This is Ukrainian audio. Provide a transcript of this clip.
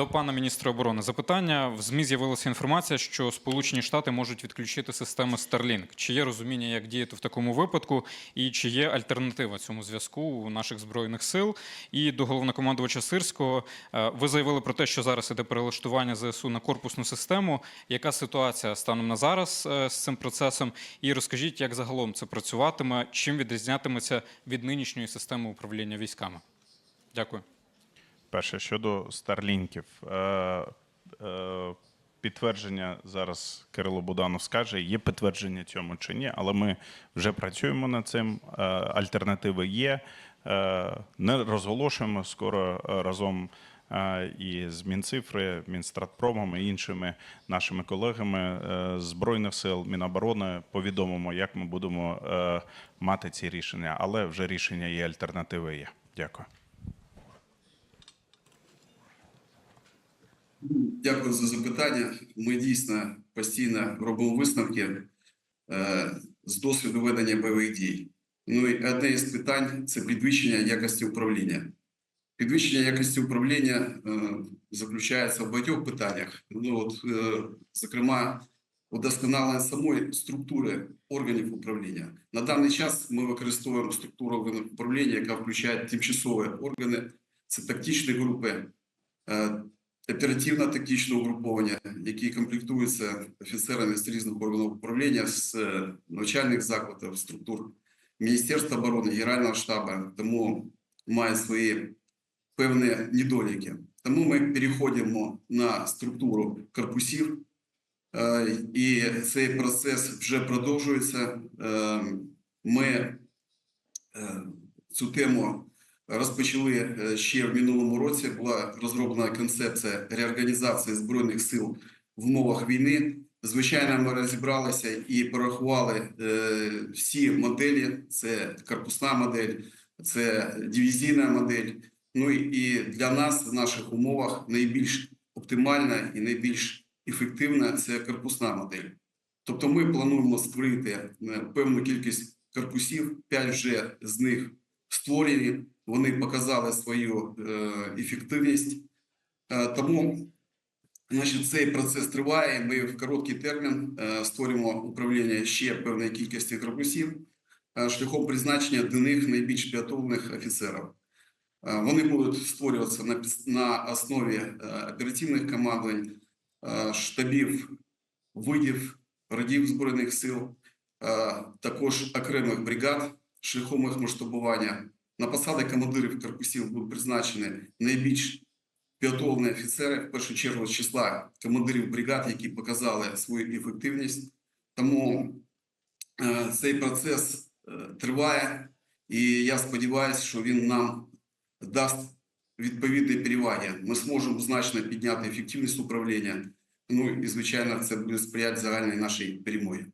До пана міністра оборони запитання в змі з'явилася інформація, що Сполучені Штати можуть відключити системи Starlink. Чи є розуміння, як діяти в такому випадку, і чи є альтернатива цьому зв'язку у наших збройних сил? І до головнокомандувача Сирського Е, ви заявили про те, що зараз іде перелаштування ЗСУ на корпусну систему. Яка ситуація станом на зараз е, з цим процесом? І розкажіть, як загалом це працюватиме, чим відрізнятиметься від нинішньої системи управління військами? Дякую. Перше щодо старлінків. Е, е, Підтвердження зараз Кирило Буданов скаже, є підтвердження цьому чи ні, але ми вже працюємо над цим. Е, Альтернативи є. Не розголошуємо скоро разом і з Мінцифри, Мінстратпромом і іншими нашими колегами Збройних сил, Міноборони повідомимо, як ми будемо мати ці рішення. Але вже рішення є, альтернативи є. Дякую. Дякую за запитання. Ми дійсно постійно робимо висновки е, з досвіду ведення бойових дій. Ну і одне із питань це підвищення якості управління. Підвищення якості управління е, заключається в багатьох питаннях. Ну, от, е, зокрема, удосконалення самої структури органів управління. На даний час ми використовуємо структуру органів управління, яка включає тимчасові органи, це тактичні групи. Е, оперативно-тактичного угруповання, які комплектуються офіцерами з різних органів управління, з е, навчальних закладів, структур Міністерства оборони, Генерального штабу, тому має свої певні недоліки. Тому ми переходимо на структуру корпусів, е, і цей процес вже продовжується. Е, Ми цю тему розпочали е, ще в минулому році. Була розроблена концепція реорганізації збройних сил в умовах війни. Звичайно, ми розібралися і порахували е, всі моделі: це корпусна модель, це дивізійна модель. Ну і для нас в наших умовах найбільш оптимальна і найбільш ефективна це корпусна модель. Тобто, ми плануємо створити е, певну кількість корпусів, 5 вже з них створені. Вони показали свою е, ефективність. Е, тому значить, цей процес триває. Ми в короткий термін е, створюємо управління ще певної кількості корпусів шляхом призначення до них найбільш підготовлених офіцерів. Вони будуть створюватися на, на основі оперативних командувань, штабів, видів, родів Збройних сил, також окремих бригад шляхом їх масштабування. На посади командирів корпусів будуть призначені найбільш підготовлені офіцери, в першу чергу з числа командирів бригад, які показали свою ефективність. Тому е, цей процес е, триває, і я сподіваюся, що він нам дасть відповідні переваги. Ми зможемо значно підняти ефективність управління. Ну і звичайно, це буде сприяти загальній нашій перемогі.